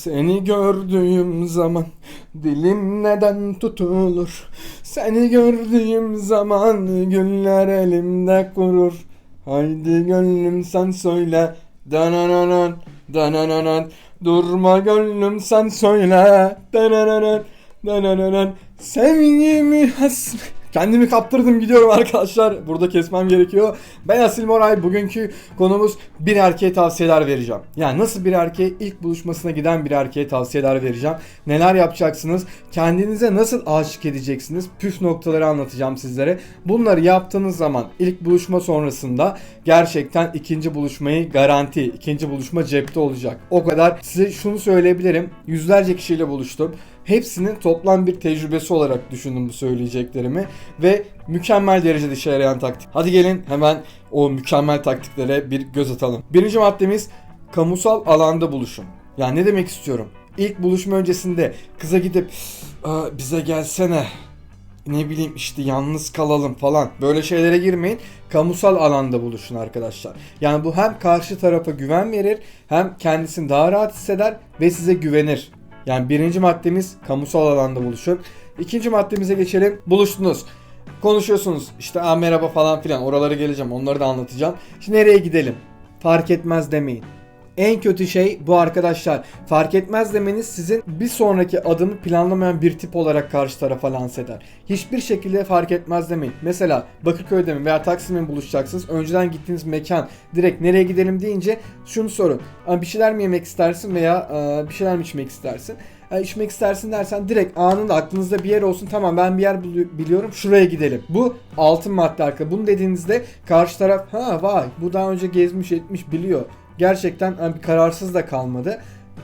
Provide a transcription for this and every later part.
Seni gördüğüm zaman dilim neden tutulur? Seni gördüğüm zaman güller elimde kurur. Haydi gönlüm sen söyle. Danananan, danananan. Durma gönlüm sen söyle. Danananan, danananan. Sevgimi has... Kendimi kaptırdım gidiyorum arkadaşlar. Burada kesmem gerekiyor. Ben Asil Moray. Bugünkü konumuz bir erkeğe tavsiyeler vereceğim. Yani nasıl bir erkeğe ilk buluşmasına giden bir erkeğe tavsiyeler vereceğim. Neler yapacaksınız? Kendinize nasıl aşık edeceksiniz? Püf noktaları anlatacağım sizlere. Bunları yaptığınız zaman ilk buluşma sonrasında gerçekten ikinci buluşmayı garanti. ikinci buluşma cepte olacak. O kadar. Size şunu söyleyebilirim. Yüzlerce kişiyle buluştum. Hepsinin toplam bir tecrübesi olarak düşündüm bu söyleyeceklerimi ve mükemmel derecede işe yarayan taktik. Hadi gelin hemen o mükemmel taktiklere bir göz atalım. Birinci maddemiz kamusal alanda buluşun. Yani ne demek istiyorum? İlk buluşma öncesinde kıza gidip "Aa, bize gelsene ne bileyim işte yalnız kalalım falan böyle şeylere girmeyin. Kamusal alanda buluşun arkadaşlar. Yani bu hem karşı tarafa güven verir hem kendisini daha rahat hisseder ve size güvenir. Yani birinci maddemiz kamusal alanda buluşun. İkinci maddemize geçelim. Buluştunuz. Konuşuyorsunuz. İşte Aa, merhaba falan filan. Oralara geleceğim. Onları da anlatacağım. Şimdi nereye gidelim? Fark etmez demeyin. En kötü şey bu arkadaşlar. Fark etmez demeniz sizin bir sonraki adımı planlamayan bir tip olarak karşı tarafa lanse eder. Hiçbir şekilde fark etmez demeyin. Mesela Bakırköy'de mi veya Taksim'e buluşacaksınız? Önceden gittiğiniz mekan direkt nereye gidelim deyince şunu sorun. "Aa, Bir şeyler mi yemek istersin veya e, bir şeyler mi içmek istersin? İçmek istersin dersen direkt anında aklınızda bir yer olsun. Tamam ben bir yer biliyorum şuraya gidelim. Bu altın madde arkadaşlar. Bunu dediğinizde karşı taraf ha vay bu daha önce gezmiş etmiş biliyor. Gerçekten hani kararsız da kalmadı.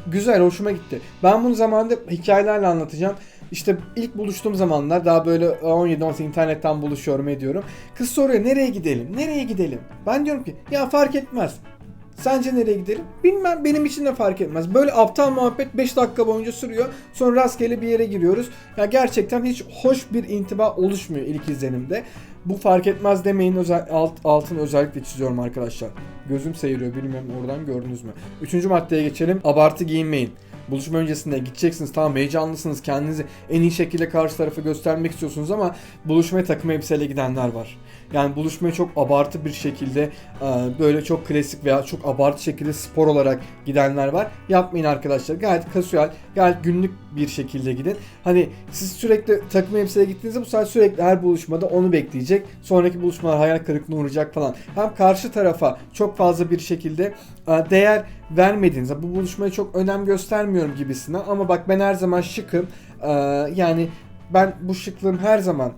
Güzel hoşuma gitti. Ben bunu zamanında hikayelerle anlatacağım. İşte ilk buluştuğum zamanlar daha böyle 17-18 internetten buluşuyorum ediyorum. Kız soruyor nereye gidelim? Nereye gidelim? Ben diyorum ki ya fark etmez. Sence nereye gidelim? Bilmem benim için de fark etmez. Böyle aptal muhabbet 5 dakika boyunca sürüyor. Sonra rastgele bir yere giriyoruz. Ya gerçekten hiç hoş bir intiba oluşmuyor ilk izlenimde. Bu fark etmez demeyin özel, alt, altın özellikle çiziyorum arkadaşlar. Gözüm seyiriyor bilmiyorum oradan gördünüz mü? Üçüncü maddeye geçelim. Abartı giyinmeyin. Buluşma öncesinde gideceksiniz tamam heyecanlısınız kendinizi en iyi şekilde karşı tarafa göstermek istiyorsunuz ama buluşmaya takım elbiseyle gidenler var. Yani buluşmaya çok abartı bir şekilde e, böyle çok klasik veya çok abartı şekilde spor olarak gidenler var. Yapmayın arkadaşlar. Gayet kasual, gayet günlük bir şekilde gidin. Hani siz sürekli takım elbiseyle gittiğinizde bu sefer sürekli her buluşmada onu bekleyecek. Sonraki buluşmalar hayal kırıklığına uğrayacak falan. Hem karşı tarafa çok fazla bir şekilde e, değer vermediğinizde bu buluşmaya çok önem göstermiyorum gibisinden ama bak ben her zaman şıkım. E, yani ben bu şıklığım her zaman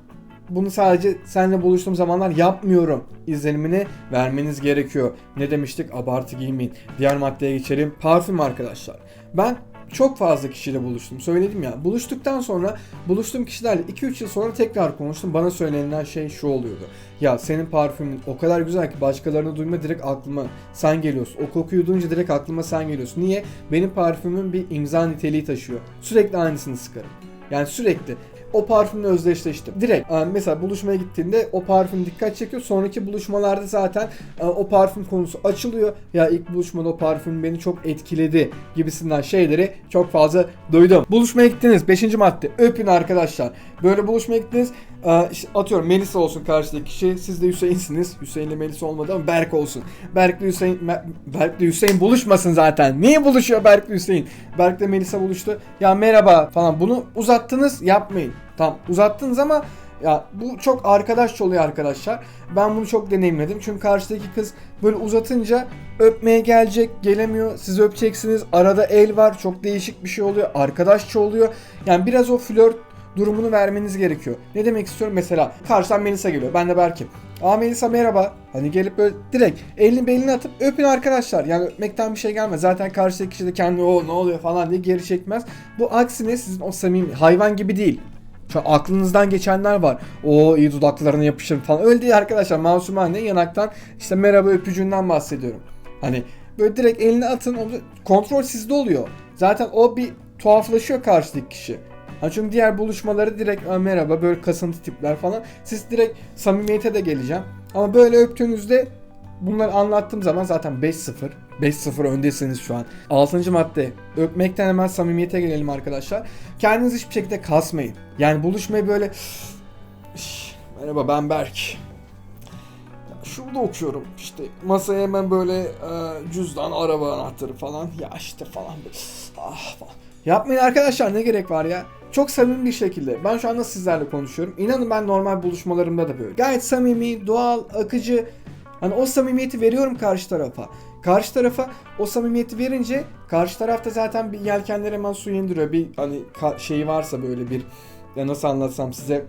bunu sadece seninle buluştuğum zamanlar yapmıyorum izlenimini vermeniz gerekiyor. Ne demiştik? Abartı giymeyin. Diğer maddeye geçelim. Parfüm arkadaşlar. Ben çok fazla kişiyle buluştum. Söyledim ya. Buluştuktan sonra buluştuğum kişilerle 2-3 yıl sonra tekrar konuştum. Bana söylenilen şey şu oluyordu. Ya senin parfümün o kadar güzel ki başkalarını duyma direkt aklıma sen geliyorsun. O kokuyu duyunca direkt aklıma sen geliyorsun. Niye? Benim parfümüm bir imza niteliği taşıyor. Sürekli aynısını sıkarım. Yani sürekli o parfümle özdeşleştim. Direkt e, mesela buluşmaya gittiğinde o parfüm dikkat çekiyor. Sonraki buluşmalarda zaten e, o parfüm konusu açılıyor. Ya ilk buluşmada o parfüm beni çok etkiledi gibisinden şeyleri çok fazla duydum. Buluşmaya gittiniz. 5. madde. Öpün arkadaşlar. Böyle buluşmaya gittiniz. e, atıyorum Melisa olsun karşıdaki kişi. Siz de Hüseyin'siniz. Hüseyin'le Melisa olmadı ama Berk olsun. Berk'le Hüseyin, Berk'le Hüseyin buluşmasın zaten. Niye buluşuyor Berk'le Hüseyin? Berk'le Melisa buluştu. Ya merhaba falan. Bunu uzattınız yapmayın. Tamam uzattınız ama ya bu çok arkadaşça oluyor arkadaşlar. Ben bunu çok deneyimledim. Çünkü karşıdaki kız böyle uzatınca öpmeye gelecek, gelemiyor. Siz öpeceksiniz. Arada el var. Çok değişik bir şey oluyor. Arkadaşça oluyor. Yani biraz o flört durumunu vermeniz gerekiyor. Ne demek istiyorum? Mesela karşıdan Melisa geliyor. Ben de Berk'im. Aa Melisa merhaba. Hani gelip böyle direkt elini belini atıp öpün arkadaşlar. Yani öpmekten bir şey gelmez. Zaten karşıdaki kişi de kendi o ne oluyor falan diye geri çekmez. Bu aksine sizin o samimi hayvan gibi değil. Şu an aklınızdan geçenler var. O iyi dudaklarına yapışır falan. Öyle değil arkadaşlar. Masumane yanaktan işte merhaba öpücüğünden bahsediyorum. Hani böyle direkt elini atın. Kontrol sizde oluyor. Zaten o bir tuhaflaşıyor karşıdaki kişi. Ha çünkü diğer buluşmaları direkt "Aa, merhaba böyle kasıntı tipler falan. Siz direkt samimiyete de geleceğim. Ama böyle öptüğünüzde Bunları anlattığım zaman zaten 5-0. 5-0 öndesiniz şu an. 6. madde. Öpmekten hemen samimiyete gelelim arkadaşlar. Kendinizi hiçbir şekilde kasmayın. Yani buluşmayı böyle... "Şş, Merhaba ben Berk. Şurada okuyorum işte masaya hemen böyle e, cüzdan, araba anahtarı falan ya işte falan böyle, ah falan. Yapmayın arkadaşlar ne gerek var ya. Çok samimi bir şekilde. Ben şu anda sizlerle konuşuyorum. İnanın ben normal buluşmalarımda da böyle. Gayet samimi, doğal, akıcı. Hani o samimiyeti veriyorum karşı tarafa. Karşı tarafa o samimiyeti verince karşı tarafta zaten bir yelkenler hemen su indiriyor. Bir hani şeyi varsa böyle bir ya nasıl anlatsam size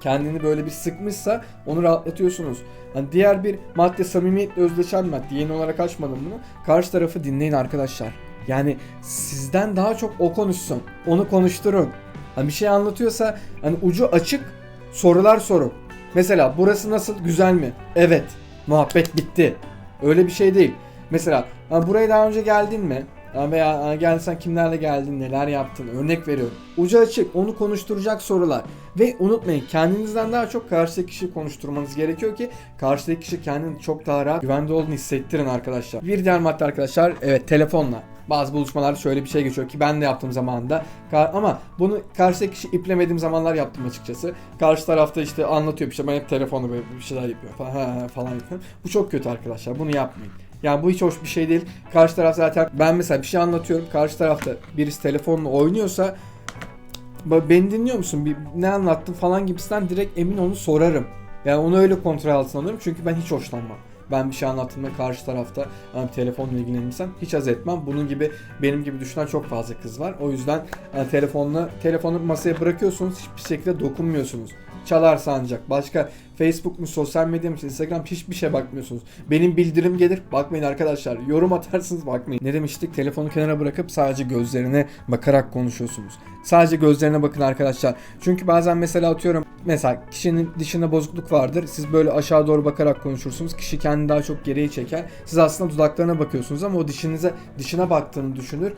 kendini böyle bir sıkmışsa onu rahatlatıyorsunuz. Hani diğer bir madde samimiyetle özdeşen madde. Yeni olarak açmadım bunu. Karşı tarafı dinleyin arkadaşlar. Yani sizden daha çok o konuşsun. Onu konuşturun. Hani bir şey anlatıyorsa hani ucu açık sorular sorun. Mesela burası nasıl güzel mi? Evet. Muhabbet bitti. Öyle bir şey değil. Mesela buraya daha önce geldin mi? Veya ha, geldiysen kimlerle geldin, neler yaptın? Örnek veriyorum. Ucu açık, onu konuşturacak sorular. Ve unutmayın kendinizden daha çok karşıdaki kişiyi konuşturmanız gerekiyor ki karşıdaki kişi kendini çok daha rahat güvende olduğunu hissettirin arkadaşlar. Bir diğer madde arkadaşlar evet telefonla. Bazı buluşmalarda şöyle bir şey geçiyor ki ben de yaptığım zamanında ama bunu karşıdaki kişi iplemediğim zamanlar yaptım açıkçası. Karşı tarafta işte anlatıyor işte ben hep telefonla böyle bir şeyler yapıyor falan, ha, falan. Bu çok kötü arkadaşlar bunu yapmayın. Yani bu hiç hoş bir şey değil. Karşı taraf zaten ben mesela bir şey anlatıyorum. Karşı tarafta birisi telefonla oynuyorsa "Ba- beni dinliyor musun? Bir, ne anlattın falan gibisinden direkt emin onu sorarım. Yani onu öyle kontrol altına alırım çünkü ben hiç hoşlanmam. Ben bir şey anlattığımda karşı tarafta hani telefonla ilgilenirsem hiç haz etmem. Bunun gibi benim gibi düşünen çok fazla kız var. O yüzden hani telefonla telefonu masaya bırakıyorsunuz hiçbir şekilde dokunmuyorsunuz. Çalarsa ancak. Başka Facebook mu, sosyal medya mı, Instagram hiçbir şey bakmıyorsunuz. Benim bildirim gelir. Bakmayın arkadaşlar. Yorum atarsınız bakmayın. Ne demiştik? Telefonu kenara bırakıp sadece gözlerine bakarak konuşuyorsunuz. Sadece gözlerine bakın arkadaşlar. Çünkü bazen mesela atıyorum mesela kişinin dişinde bozukluk vardır. Siz böyle aşağı doğru bakarak konuşursunuz. Kişi kendini daha çok geriye çeker. Siz aslında dudaklarına bakıyorsunuz ama o dişinize dişine baktığını düşünür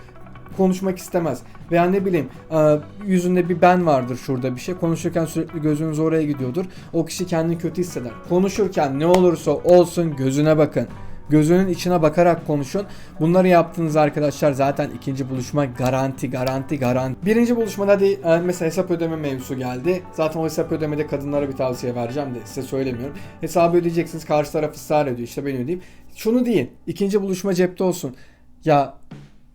konuşmak istemez. Veya ne bileyim e, yüzünde bir ben vardır şurada bir şey. Konuşurken sürekli gözünüz oraya gidiyordur. O kişi kendini kötü hisseder. Konuşurken ne olursa olsun gözüne bakın. Gözünün içine bakarak konuşun. Bunları yaptığınız arkadaşlar zaten ikinci buluşma garanti garanti garanti. Birinci buluşmada de, e, mesela hesap ödeme mevzusu geldi. Zaten o hesap ödemede kadınlara bir tavsiye vereceğim de size söylemiyorum. Hesabı ödeyeceksiniz karşı taraf ısrar ediyor işte ben ödeyeyim. Şunu deyin ikinci buluşma cepte olsun. Ya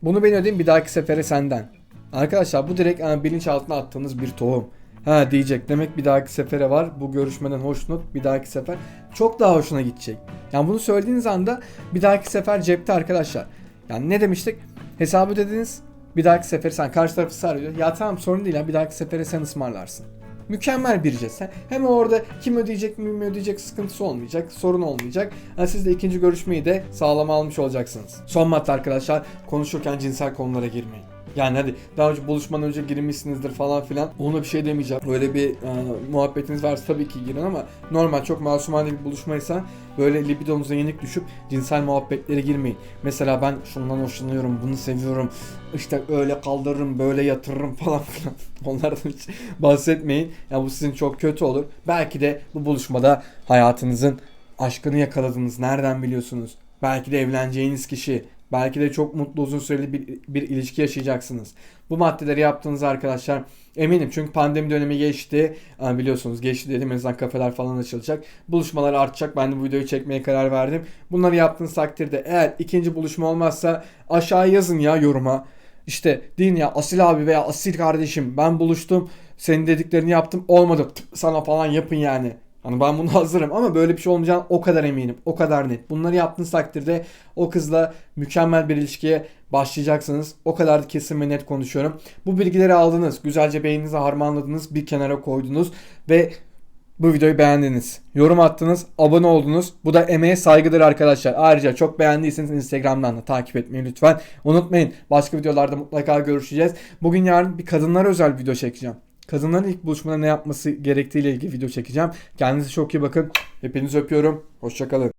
bunu ben ödeyeyim bir dahaki sefere senden. Arkadaşlar bu direkt yani bilinçaltına attığınız bir tohum. Ha diyecek demek bir dahaki sefere var. Bu görüşmeden hoşnut bir dahaki sefer çok daha hoşuna gidecek. Yani bunu söylediğiniz anda bir dahaki sefer cepte arkadaşlar. Yani ne demiştik? Hesabı ödediniz. Bir dahaki sefer sen karşı tarafı sarıyor. Ya tamam sorun değil ya bir dahaki sefere sen ısmarlarsın. Mükemmel bir jest. Hem orada kim ödeyecek mi ödeyecek sıkıntısı olmayacak, sorun olmayacak. Yani siz de ikinci görüşmeyi de sağlama almış olacaksınız. Son madde arkadaşlar konuşurken cinsel konulara girmeyin. Yani hadi daha önce buluşmadan önce girmişsinizdir falan filan. Ona bir şey demeyeceğim. Böyle bir e, muhabbetiniz varsa tabii ki girin ama normal çok masumane bir buluşmaysa böyle libidonuza yenik düşüp cinsel muhabbetlere girmeyin. Mesela ben şundan hoşlanıyorum, bunu seviyorum. işte öyle kaldırırım, böyle yatırırım falan filan. Onlardan hiç bahsetmeyin. Ya bu sizin çok kötü olur. Belki de bu buluşmada hayatınızın aşkını yakaladınız. Nereden biliyorsunuz? Belki de evleneceğiniz kişi. Belki de çok mutlu uzun süreli bir, bir ilişki yaşayacaksınız. Bu maddeleri yaptığınız arkadaşlar eminim çünkü pandemi dönemi geçti. Biliyorsunuz geçti dedim en azından kafeler falan açılacak. Buluşmalar artacak. Ben de bu videoyu çekmeye karar verdim. Bunları yaptığınız takdirde eğer ikinci buluşma olmazsa aşağı yazın ya yoruma. İşte deyin ya Asil abi veya Asil kardeşim ben buluştum. Senin dediklerini yaptım olmadı Tıp, sana falan yapın yani. Hani ben bunu hazırım ama böyle bir şey olmayacağını o kadar eminim. O kadar net. Bunları yaptığınız takdirde o kızla mükemmel bir ilişkiye başlayacaksınız. O kadar da kesin ve net konuşuyorum. Bu bilgileri aldınız. Güzelce beyninize harmanladınız. Bir kenara koydunuz. Ve bu videoyu beğendiniz. Yorum attınız. Abone oldunuz. Bu da emeğe saygıdır arkadaşlar. Ayrıca çok beğendiyseniz Instagram'dan da takip etmeyi lütfen. Unutmayın. Başka videolarda mutlaka görüşeceğiz. Bugün yarın bir kadınlara özel video çekeceğim. Kadınların ilk buluşmada ne yapması gerektiğiyle ilgili video çekeceğim. Kendinize çok iyi bakın. Hepinizi öpüyorum. Hoşçakalın.